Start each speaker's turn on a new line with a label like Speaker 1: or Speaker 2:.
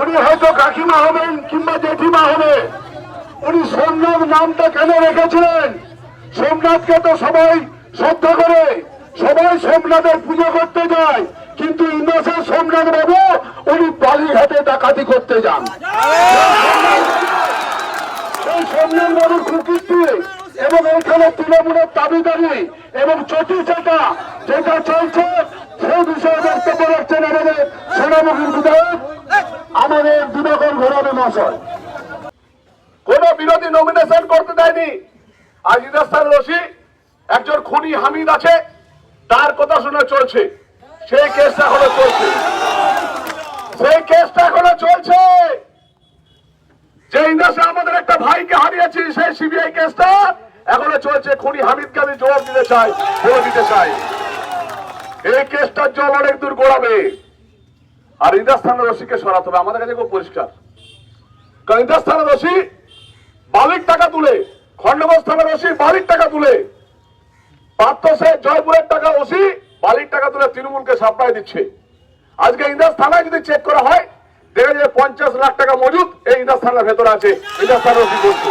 Speaker 1: উনি হয়তো কাকিমা হবেন কিংবা জেঠিমা হবে। উনি সোমনাথ নামটা কেন রেখেছিলেন? সোমনাথকে তো সবাই শ্রদ্ধা করে। সবাই সোমনাথের পুজো করতে যায়। কিন্তু ইন্দ্রসের সোমনাথ বাবু, উনি বালিঘাটে ডাকাতি করতে যান। সেই সোমনাথ বাবুর কুকীর্তি এবং এখানে তৃণমূলের দাবিদারি এবং চটি চেটা যেটা চলছে সেই বিষয়ে বক্তব্য রাখছেন আমাদের
Speaker 2: কোন বিরোধী নমিনেশন করতে দেয়নি। ইদাস্তান রশি, একজন খুনি হামিদ আছে, তার কথা শুনে চলছে। সেই কেসটা এখনও চলছে। সেই কেসটা এখনও চলছে। যে ইন্দাসে আমাদের একটা ভাইকে হারিয়েছি, সেই সিবিআই কেসটা এখনও চলছে। খুনি হামিদকে আমি জবাব দিতে চাই, বলে দিতে চাই। এই কেসটার জল অনেক দূর গড়াবে আর ইন্দাস্তান রশিকে সরাতে হবে আমাদের কাছে খুব পরিষ্কার। কারণ ইন্দাস্তানের রশি বালিক টাকা তুলে খন্ডগঞ্জ থানার ওসি টাকা তুলে। পার্থ সে জয়পুরের টাকা ওসি বালিক টাকা তুলে তৃণমূলকে সাপ্লাই দিচ্ছে। আজকে ইন্দাস যদি চেক করা হয়, দেখা যাবে পঞ্চাশ লাখ টাকা মজুদ এই ইন্দাস ভেতরে আছে ইন্দাস থানার করছে